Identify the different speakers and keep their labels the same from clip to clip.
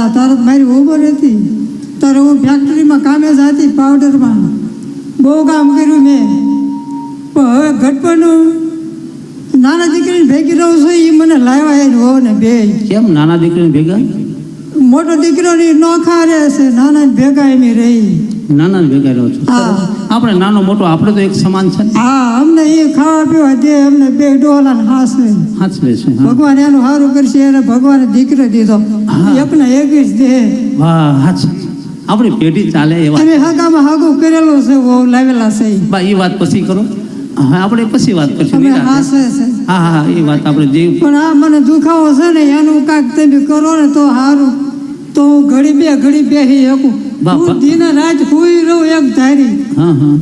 Speaker 1: તારા તારે મારી ઉંમર હતી. તારે હું ફેક્ટરીમાં કામે જતી પાવડરમાં બહુ કામ કર્યું મેં. પણ હવે ઘટપણનું નાના દીકરીને ભેગી રહું છું એ મને લાવ્યા એ હો ને બે.
Speaker 2: કેમ નાના દીકરીને ભેગા?
Speaker 1: મોટો દીકરો ની નોખા રહે છે નાના ભેગા એમી રહી.
Speaker 2: નાના ભેગા રહો છો. આપણે નાનો મોટો આપણે તો એક સમાન છે
Speaker 1: હા અમને એ ખાવા પીવા દે અમને બે ડોલા ને હાસે
Speaker 2: છે
Speaker 1: ભગવાન એનું સારું કરશે એને ભગવાને દીકરો દીધો. એકને એક જ દે.
Speaker 2: વાહ હાચ આપણી પેઢી ચાલે એવા.
Speaker 1: અને હગામાં હાગું કરેલું છે બહુ લાવેલા છે.
Speaker 2: બા એ વાત પછી કરો. હા આપણે પછી વાત કરશું હા હા એ વાત આપણે જે
Speaker 1: પણ આ મને દુખાવો છે ને એનું કાંઈક તમે કરો ને તો સારું. તો હું ઘડી બે ઘડી બેસી શકું
Speaker 2: બાપા.
Speaker 1: હું દિને રાત હુઈ રહું એક ધારી.
Speaker 2: હા હા.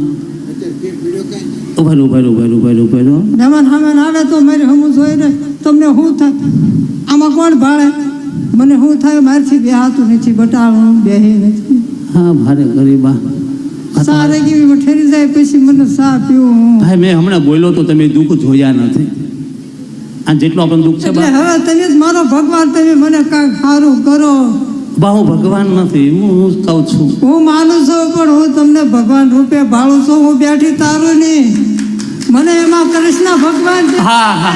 Speaker 2: ઊભા ઊભા ઊભા ઊભા ઊભા રહો.
Speaker 1: મહેમાન સામે આવે તો મારી હમું જોઈ ને તમને શું થાય? આમાં કોણ ભાળે? મને શું થાય? મારથી બેહાતું નથી બટાળું બેહી નથી.
Speaker 2: હા ભારે ગરીબા.
Speaker 1: સારે કેવી ઠેરી જાય પછી મને સા પીવું.
Speaker 2: ભાઈ મેં હમણાં બોલ્યો તો તમે દુઃખ જોયા નથી. આ જેટલું આપણને દુઃખ છે
Speaker 1: હવે તમે જ મારો ભગવાન તમે મને કાંઈક સારું કરો.
Speaker 2: બા હું ભગવાન નથી હું કહું છું.
Speaker 1: હું માનું છું પણ હું તમને ભગવાન રૂપે ભાળું છું. હું બેઠી તારું નહીં મને એમાં કૃષ્ણ ભગવાન
Speaker 2: હા હા.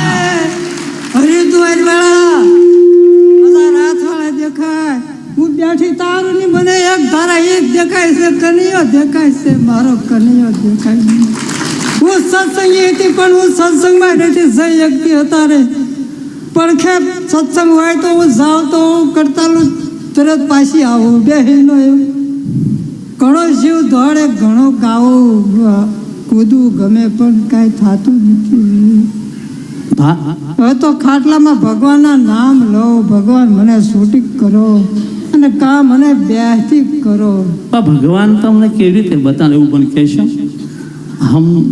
Speaker 1: હરિદ્વાર વાળા બધા રાતવાળા દેખાય. હું બેઠી તારું નહીં મને એક ધારા એક દેખાય છે કનૈયો દેખાય છે મારો કનૈયો દેખાય નહીં હું સત્સંગી હતી પણ હું સત્સંગમાં નથી સહી શકતી અત્યારે. પડખે સત્સંગ હોય તો હું જાઉં તો હું કરતાલું તરત પાછી આવું બેહીનો એવું ઘણો જીવ દોડે ઘણો ગાવો કૂદવું ગમે પણ કાંઈ થતું નથી. હવે તો ખાટલામાં ભગવાનના નામ લો ભગવાન મને છૂટી કરો અને કા મને બેહતી કરો.
Speaker 2: ભગવાન તમને કેવી રીતે બતાવે એવું પણ કહેશો હમ.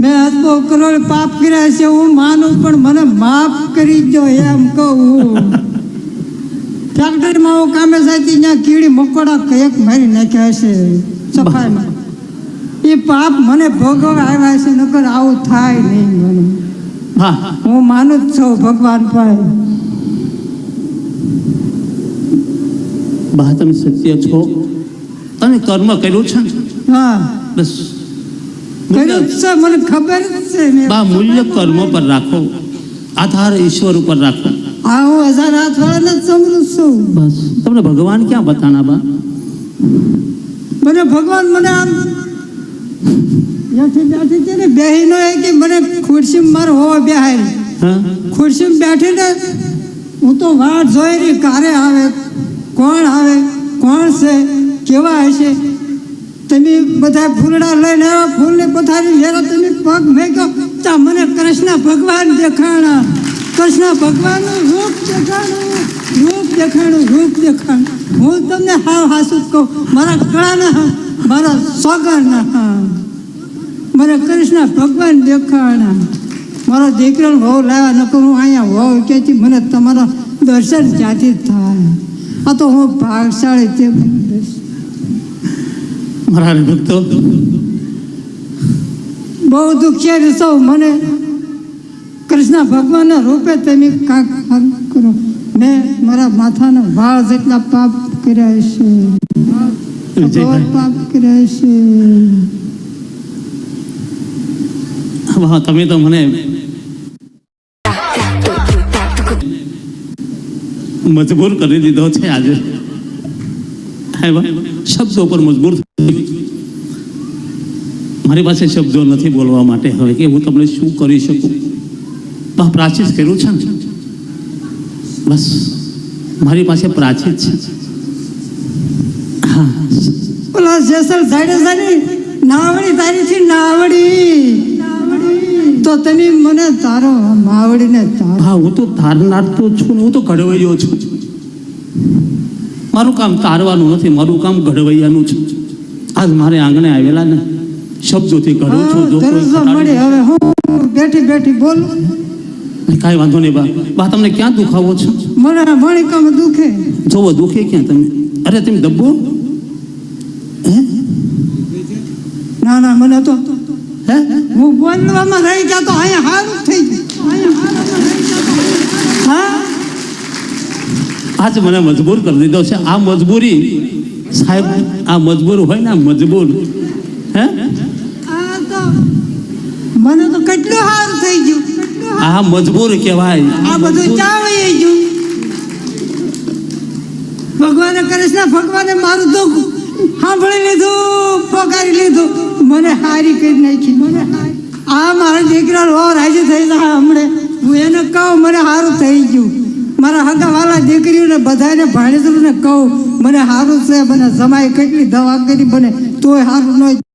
Speaker 1: મેં હસબો કરોડ પાપ કર્યા છે હું માનું પણ મને માફ કરી દો એમ કહું. ફેક્ટરીમાં હું કામે જતી ત્યાં કીડી મકોડા કંઈક મારી નાખ્યા છે સફાઈમાં. એ પાપ મને ભોગવવા આવ્યા છે નકર આવું થાય નહીં મને.
Speaker 2: હા.
Speaker 1: હું માનું જ છું ભગવાન પણ
Speaker 2: બા તમે સત્ય છો. તમે કર્મ કર્યું છે
Speaker 1: હા.
Speaker 2: બસ.
Speaker 1: કર્યું છે મને ખબર જ છે
Speaker 2: બા મૂલ્ય કર્મ પર રાખો. આધાર ઈશ્વર ઉપર રાખો.
Speaker 1: આ હું હજાર હાથ વાળાને જ છું.
Speaker 2: બસ. તમને ભગવાન ક્યાં બતાના બા?
Speaker 1: મને ભગવાન મને આમ બેઠી બેઠી છે ને બેહીનો એ કે મને ખુરશીમાં મારો હોવા બેહાય.
Speaker 2: હા?
Speaker 1: ખુરશીમાં બેઠીને હું તો વાટ જોઈ રહી કારે આવે? કોણ આવે? કોણ છે? કેવા હશે? તમે બધા ફૂલડા લઈને આવ્યા ફૂલને પથારી વેરા તમે પગ મેક્યો તા મને કૃષ્ણ ભગવાન દેખાણા. કૃષ્ણ ભગવાનનું રૂપ દેખાણું રૂપ દેખાણું રૂપ દેખાણ. હું તમને હાવ હાસુ કહું મારા કળાના મારા સોગરના મારે કૃષ્ણ ભગવાન દેખાણા. મારા દીકરાનો વહુ લાવ્યા ન કરું અહીંયા હોવ ક્યાંથી મને તમારા દર્શન ક્યાંથી થાય? આ તો હું ભાગશાળી તે
Speaker 2: મારા ભક્તો
Speaker 1: બહુ દુખિયારી સૌ મને. કૃષ્ણ ભગવાનના રૂપે તમે કાંક કરો. મેં મારા માથાના વાળ જેટલા પાપ કર્યા છે પાપ કર્યા છે
Speaker 2: હા તમે તો મને મજબૂર કરી દીધો છે આજે. શબ્દો પર મજબૂર. મારી પાસે શબ્દો નથી બોલવા માટે. હવે કે હું તમને શું કરી શકું? બા પ્રાચીત કર્યું છે ને? બસ મારી પાસે પ્રાચીત છે. હા.
Speaker 1: ઓલા જેસલ સાઈડે નાવડી તારી છે નાવડી. તો તમે મને તારો માવડીને તારો.
Speaker 2: હા હું તો તારનાર તો છું હું તો ઘડવૈયો છું. મારું કામ તારવાનું નથી મારું કામ ઘડવૈયાનું છે. આજ મારે આંગણે આવેલા ને શબ્દોથી ઘડું છું
Speaker 1: બેઠી બેઠી બોલું.
Speaker 2: કાંઈ વાંધો નહીં બા. બા તમને ક્યાં દુખાવો છે?
Speaker 1: મારા મણિકામાં દુખે.
Speaker 2: જોવો દુખે ક્યાં તમે અરે તમે દબ્બો હે?
Speaker 1: ના ના મને તો
Speaker 2: હે?
Speaker 1: હું બોલવામાં રહી ગયા. તો અહીંયા હારું થઈ હા?
Speaker 2: આજ મને મજબૂર કરી દીધો છે. આ મજબૂરી સાહેબ આ મજબૂર હોય ને મજબૂર. હે?
Speaker 1: મને તો કેટલું સારું થઈ ગયું.
Speaker 2: આ મજબૂર કહેવાય.
Speaker 1: આ બધું ચાવી ગયું કૃષ્ણ ભગવાને મારું દુઃખ સાંભળી લીધું, પોકારી લીધું. મને હારી કરી નાખી, મને આ મારા દીકરા લો રાજી થઈ જાય હમણે. હું એને કહું, મને સારું થઈ ગયું. મારા હગાવાલા દીકરીઓને, બધાને ભાણેતરોને કહું, મને સારું છે, મને સમાય કેટલી દવા કરી બને તોય સારું ન